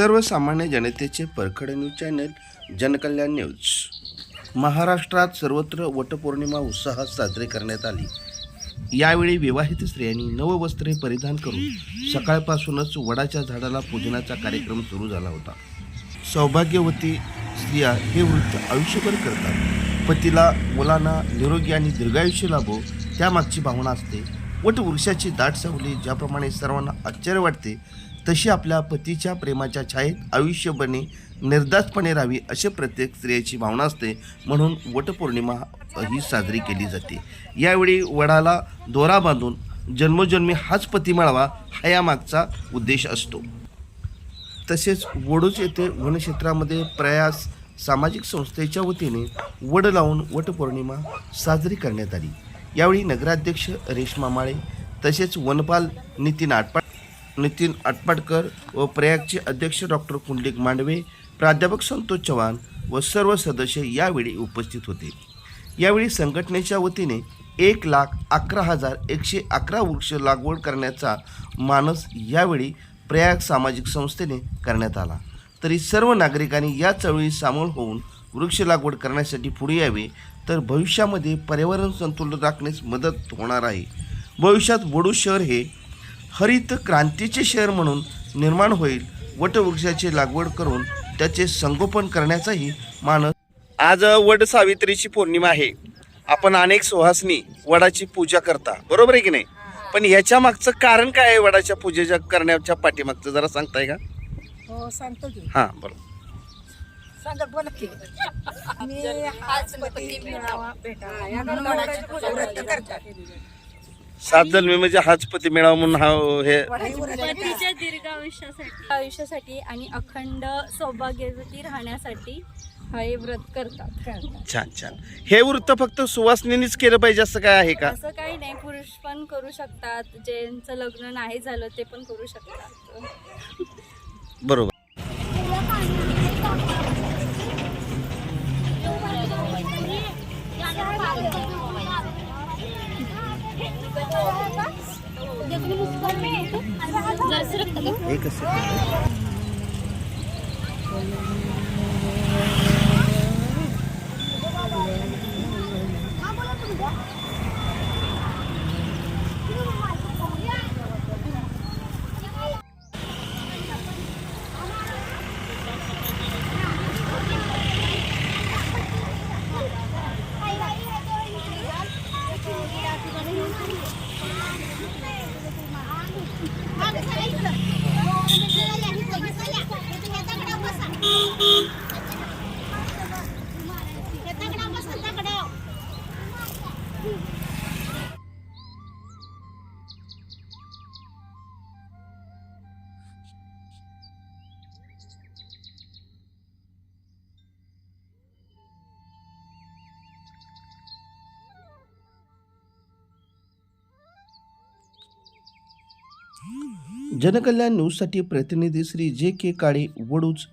सर्वसामान्य जनतेचे परखड न्यूज चॅनल जनकल्याण न्यूज. महाराष्ट्रात सर्वत्र वटपौर्णिमा उत्साहात साजरी करण्यात आली. यावेळी विवाहित स्त्रियांनी नववस्त्रे परिधान करून सकाळपासूनच वडाच्या झाडाला पूजनाचा कार्यक्रम सुरू झाला होता. सौभाग्यवती स्त्रिया हे वृत्त आयुष्यभर करतात. पतीला मुलांना निरोगी आणि दीर्घायुष्य लाभो त्यामागची भावना असते. वटवृक्षाची दाट सावली ज्याप्रमाणे सर्वांना आश्चर्य वाटते तशी आपल्या पतीच्या प्रेमाच्या छायेत आयुष्यपणे निर्दासपणे राहावी अशी प्रत्येक स्त्रियाची भावना असते. म्हणून वटपौर्णिमा ही साजरी केली जाते. यावेळी वडाला दोरा बांधून जन्मोजन्मी हाच पती मिळावा हा यामागचा उद्देश असतो. तसेच वडूच येथे वनक्षेत्रामध्ये प्रयास सामाजिक संस्थेच्या वतीने वड लावून वटपौर्णिमा साजरी करण्यात आली. यावेळी नगराध्यक्ष रेश्मा माळे तसेच वनपाल नितीन आटपाट नितीन आटपाटकर व प्रयागचे अध्यक्ष डॉक्टर पुंडलिक मांडवे प्राध्यापक संतोष चव्हाण व सर्व सदस्य यावेळी उपस्थित होते. यावेळी संघटनेच्या वतीने एक लाख अकरा हजार एकशे अकरा वृक्ष लागवड करण्याचा मानस यावेळी प्रयाग सामाजिक संस्थेने करण्यात आला. तरी सर्व नागरिकांनी या चळवळीत सामोर होऊन वृक्ष लागवड करण्यासाठी पुढे यावे तर भविष्यामध्ये पर्यावरण संतुलन राखण्यास मदत होणार आहे. भविष्यात बोडू शहर हे हरित क्रांतीचे शहर म्हणून निर्माण होईल वटवृक्षाची लागवड करून त्याचे संगोपन करण्याचाही मानस आज वड सावित्रीची पौर्णिमा आहे. आपण अनेक सुहासनी वडाची पूजा करता बरोबर आहे की नाही? पण याच्या मागचं कारण काय आहे वडाच्या पूजेच्या करण्याच्या पाठीमागचं? जरा सांगताय का? हो सांगतो की. हां बरोबर सांगा बोला की. मी हाच पती मिळावा भेटावा या वडाची पूजा व्रत करतात. सात जन्मी म्हणजे हाच पती मिळावा म्हणून हा हे. पतीच्या दीर्घ आयुष्यासाठी. आयुष्यासाठी आणि अखंड सौभाग्यवती राहण्यासाठी हे व्रत करतात. करतात. छान छान. हे वृत्त फक्त सुवासनीच केलं पाहिजे असं काय आहे का? असं काही नाही पुरुष पण करू शकतात. ज्यांचं लग्न नाही झालं ते पण करू शकतात. बरोबर. एकच सेकंड जनकल्याण न्यूजसाठी प्रतिनिधी श्री जे के काळे वडूज